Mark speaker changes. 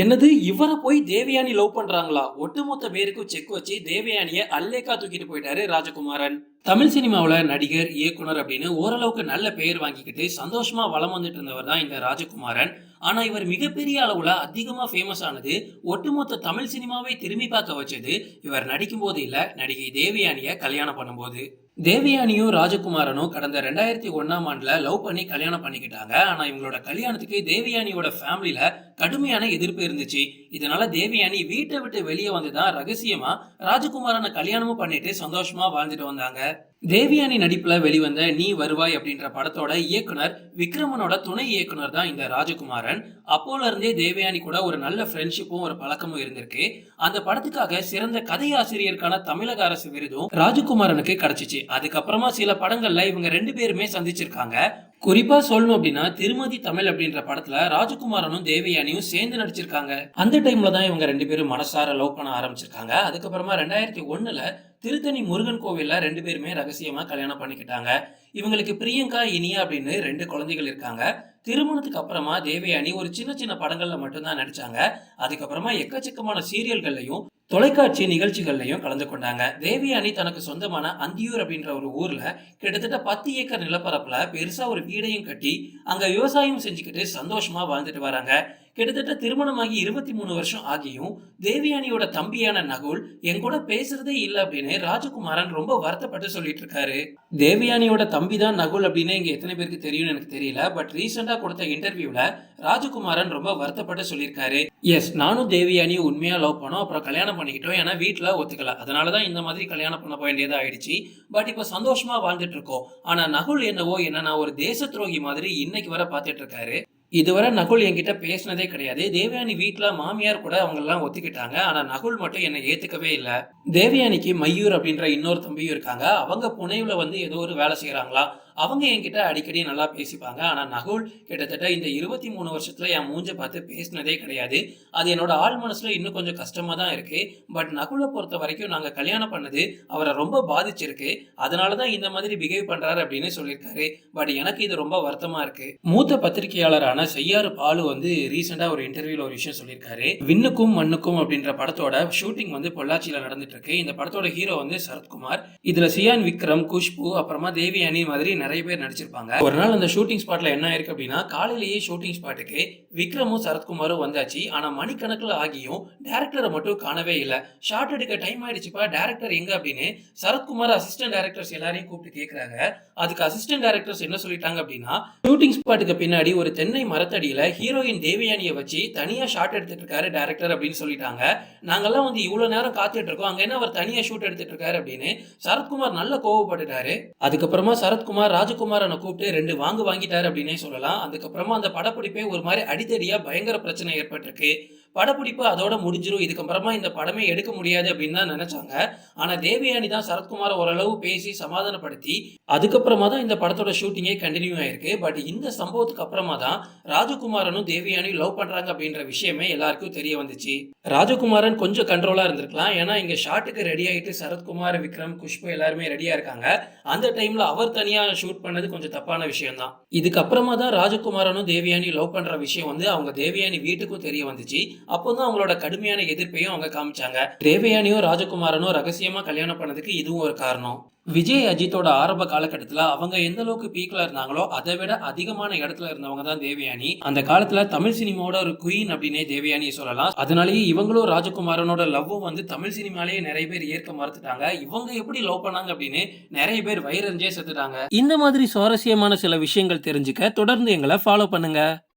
Speaker 1: என்னது? இவரை போய் தேவயானி லவ் பண்றாங்களா? ஒட்டுமொத்த பேருக்கும் செக் வச்சு தேவயானிய அல்லேக்கா தூக்கிட்டு போயிட்டாரு ராஜகுமாரன். தமிழ் சினிமாவில் நடிகர் இயக்குனர் அப்படின்னு ஓரளவுக்கு நல்ல பெயர் வாங்கிக்கிட்டு சந்தோஷமா வளம் வந்துட்டு இருந்தவர் தான் இந்த ராஜகுமாரன். ஆனா இவர் மிகப்பெரிய அளவுல அதிகமா ஃபேமஸ் ஆனது ஒட்டுமொத்த தமிழ் சினிமாவை திரும்பி பார்க்க வச்சது இவர் நடிக்கும் போது இல்ல நடிகை தேவயானிய கல்யாணம் பண்ணும்போது. தேவயானியும் ராஜகுமாரனும் கடந்த ரெண்டாயிரத்தி ஒன்னாம் ஆண்டுல லவ் பண்ணி கல்யாணம் பண்ணிக்கிட்டாங்க. ஆனா இவங்களோட கல்யாணத்துக்கு தேவயானியோட ஃபேமிலியில கடுமையான எதிர்ப்பு இருந்துச்சு. இதனால தேவயானி வீட்டை விட்டு வெளியே வந்துதான் ரகசியமா ராஜகுமாரனை கல்யாணமும் பண்ணிட்டு சந்தோஷமா வாழ்ந்துட்டு வந்தாங்க. தேவயானி நடிப்புல வெளிவந்த நீ வருவாய் அப்படின்ற படத்தோட இயக்குனர் விக்ரமனோட துணை இயக்குனர் தான் இந்த ராஜகுமாரன். அப்போல இருந்தே தேவயானி கூட ஒரு நல்ல ஃப்ரெண்ட்ஷிப்பும் ஒரு பழக்கமும் இருந்திருக்கு. அந்த படத்துக்காக சிறந்த கதையாசிரியருக்கான தமிழக அரசு விருதும் ராஜகுமாரனுக்கு கிடைச்சிச்சு. அதுக்கப்புறமா சில படங்கள்ல இவங்க ரெண்டு பேருமே சந்திச்சிருக்காங்க. குறிப்பா சொல்லணும் அப்படின்னா திருமதி தமிழ் அப்படின்ற படத்துல ராஜகுமாரனும் தேவயானியும் சேர்ந்து நடிச்சிருக்காங்க. அந்த டைம்ல தான் இவங்க ரெண்டு பேரும் மனசார லவ் பண்ண ஆரம்பிச்சிருக்காங்க. அதுக்கப்புறமா ரெண்டாயிரத்தி ஒண்ணுல திருத்தணி முருகன் கோவிலில் ரெண்டு பேருமே ரகசியமாக கல்யாணம் பண்ணிக்கிட்டாங்க. இவங்களுக்கு பிரியங்கா இனியா அப்படின்னு ரெண்டு குழந்தைகள் இருக்காங்க. திருமணத்துக்கு அப்புறமா தேவயானி ஒரு சின்ன சின்ன படங்கள்ல மட்டும்தான் நடிச்சாங்க. அதுக்கப்புறமா எக்கச்சக்கமான சீரியல்கள்லையும் தொலைக்காட்சி நிகழ்ச்சிகள்லையும் கலந்து கொண்டாங்க. தேவயானி தனக்கு சொந்தமான அந்தியூர் அப்படின்ற ஒரு ஊர்ல கிட்டத்தட்ட பத்து ஏக்கர் நிலப்பரப்புல பெருசா ஒரு வீடையும் கட்டி அங்க விவசாயம் செஞ்சுக்கிட்டு சந்தோஷமா வாழ்ந்துட்டு வராங்க. கிட்டத்தட்ட திருமணமாகி இருபத்தி மூணு வருஷம் ஆகியும் தேவியானியோட தம்பியான நகுல் என் கூட பேசுறதே இல்லை அப்படின்னு ராஜகுமாரன் ரொம்ப வருத்தப்பட்டு சொல்லிட்டு இருக்காரு. தேவியானியோட தம்பி தான் நகுல் அப்படின்னு இங்க எத்தனை பேருக்கு தெரியும்னு எனக்கு தெரியல பட் ரீசெண்டா கொடுத்த இன்டர்வியூல ராஜகுமாரன் ரொம்ப வருத்தப்பட்டு சொல்லியிருக்காரு. எஸ் நானும் தேவயானியும் உண்மையா லவ் பண்ணோம் அப்புறம் கல்யாணம் பண்ணிக்கிட்டோம் ஏன்னா வீட்டுல ஒத்துக்கல. அதனாலதான் இந்த மாதிரி கல்யாணம் பண்ண வேண்டியதா ஆயிடுச்சு. பட் இப்ப சந்தோஷமா வாழ்ந்துட்டு இருக்கோம். ஆனா நகுல் என்னவோ என்ன நான் ஒரு தேச துரோகி மாதிரி இன்னைக்கு வர பார்த்துட்டு இருக்காரு. இதுவரை நகுல் என்கிட்ட பேசினதே கிடையாது. தேவயானி வீட்டில் மாமியார் கூட அவங்க எல்லாம் ஒத்துக்கிட்டாங்க. ஆனால் நகுல் மட்டும் என்னை ஏற்றுக்கவே இல்லை. தேவயானிக்கு மையூர் அப்படின்ற இன்னொரு தம்பியும் இருக்காங்க. அவங்க புனைவில் வந்து ஏதோ ஒரு வேலை செய்கிறாங்களா அவங்க என்கிட்ட அடிக்கடி நல்லா பேசிப்பாங்க. ஆனால் நகுல் கிட்டத்தட்ட இந்த இருபத்தி மூணு வருஷத்தில் என் மூஞ்ச பார்த்து பேசினதே கிடையாது. அது என்னோட ஆள் மனசில் இன்னும் கொஞ்சம் கஷ்டமாக தான் இருக்கு. பட் நகுலை பொறுத்த வரைக்கும் நாங்கள் கல்யாணம் பண்ணது அவரை ரொம்ப பாதிச்சிருக்கு. அதனாலதான் இந்த மாதிரி பிஹேவ் பண்ணுறாரு அப்படின்னு சொல்லியிருக்காரு. பட் எனக்கு இது ரொம்ப வருத்தமாக இருக்கு. மூத்த பத்திரிகையாளரான செய்யாறு பாலு வந்து ரீசெண்டாக ஒரு இன்டர்வியூவில் ஒரு விஷயம் சொல்லியிருக்காரு. விண்ணுக்கும் மண்ணுக்கும் அப்படின்ற படத்தோட ஷூட்டிங் வந்து பொள்ளாச்சியில் நடந்துட்டு இருக்கு. இந்த படத்தோட ஹீரோ வந்து சரத்குமார். இதில் சியான் விக்ரம் குஷ்பு அப்புறமா தேவியானி மாதிரி நிறைய பேர் நடிச்சிருப்பாங்க. ஒரு நாள் அந்த ஷூட்டிங் ஸ்பாட்ல என்ன ஆயிருக்கு அப்படின்னா காலையிலேயே ஷூட்டிங் ஸ்பாட்டுக்கு விக்ரமும் சரத்குமாரும் வந்தாச்சு. ஆனா மணிக்கணக்கில் ஆகியும் டேரக்டரை மட்டும் காணவே இல்லை. ஷார்ட் எடுக்க டைம் ஆயிடுச்சுப்பா டேரக்டர் எங்க அப்படின்னு சரத்குமார் அசிஸ்டன்ட் டேரக்டர்ஸ் எல்லாரையும் கூப்பிட்டு கேட்கறாங்க அதுக்கு அசிஸ்டன்ட் டேரக்டர்ஸ் என்ன சொல்லிட்டாங்க அப்படின்னா ஷூட்டிங் ஸ்பாட்டுக்கு பின்னாடி ஒரு தென்னை மரத்தடியில ஹீரோயின் தேவயானியை வச்சு தனியா ஷாட் எடுத்துட்டு இருக்காரு டேரக்டர் அப்படின்னு சொல்லிட்டாங்க. நாங்கெல்லாம் வந்து இவ்வளவு நேரம் காத்துட்டு இருக்கோம். அங்க என்ன அவர் தனியா ஷூட் எடுத்துட்டு இருக்காரு அப்படின்னு சரத்குமார் நல்ல கோவப்பட்டுட்டாரு. அதுக்கப்புறமா சரத்குமார் ராஜகுமாரனை கூப்பிட்டு ரெண்டு வாங்கு வாங்கிட்டாரு அப்படின்னே சொல்லலாம். அதுக்கப்புறமா அந்த படப்பிடிப்பே ஒரு மாதிரி அடித்தடியா பயங்கர பிரச்சனை ஏற்பட்டிருக்கு. படப்பிடிப்பு அதோட முடிஞ்சிடும் இதுக்கப்புறமா இந்த படமே எடுக்க முடியாது அப்படின்னு தான் நினைச்சாங்க. ஆனா தேவயானி தான் சரத்குமார் ஓரளவு பேசி சமாதானப்படுத்தி அதுக்கப்புறமா தான் இந்த படத்தோட ஷூட்டிங்கே கண்டினியூ ஆயிருக்கு. பட் இந்த சம்பவத்துக்கு அப்புறமா தான் ராஜகுமாரனும் தேவயானி லவ் பண்றாங்க அப்படின்ற விஷயமே எல்லாருக்கும் தெரிய வந்துச்சு. ராஜகுமாரன் கொஞ்சம் கண்ட்ரோலா இருந்திருக்கலாம். ஏன்னா இங்க ஷாட்டுக்கு ரெடி ஆயிட்டு சரத்குமார் விக்ரம் குஷ்பு எல்லாருமே ரெடியா இருக்காங்க. அந்த டைம்ல அவர் தனியா ஷூட் பண்ணது கொஞ்சம் தப்பான விஷயம் தான் இதுக்கப்புறமா தான் ராஜகுமாரனும் தேவயானி லவ் பண்ற விஷயம் வந்து அவங்க தேவயானி வீட்டுக்கும் தெரிய வந்துச்சு. அப்போ தான் அவங்களோட கடுமையான எதிர்ப்பையும் அவங்க காமிச்சாங்க. தேவயானியும் ராஜகுமாரனும் ரகசியமா கல்யாணம் பண்ணதுக்கு இதுவும் ஒரு காரணம். விஜய் அஜித்தோட ஆரம்ப காலகட்டத்துல அவங்க எந்த அளவுக்கு பீக்கில் இருந்தாங்களோ அதை விட அதிகமான இடத்துல இருந்தவங்க தான் தேவயானி. அந்த காலத்துல தமிழ் சினிமாவோட ஒரு குயின் அப்படின்னே தேவயானி சொல்லலாம். அதனாலேயே இவங்களும் ராஜகுமாரனோட லவ்வும் வந்து தமிழ் சினிமாலேயே நிறைய பேர் ஏற்க மறுத்துட்டாங்க. இவங்க எப்படி லவ் பண்ணாங்க அப்படின்னு நிறைய பேர் வைரஞ்சே செத்துட்டாங்க. இந்த மாதிரி சுவாரஸ்யமான சில விஷயங்கள் தெரிஞ்சுக்க தொடர்ந்து எங்களை ஃபாலோ பண்ணுங்க.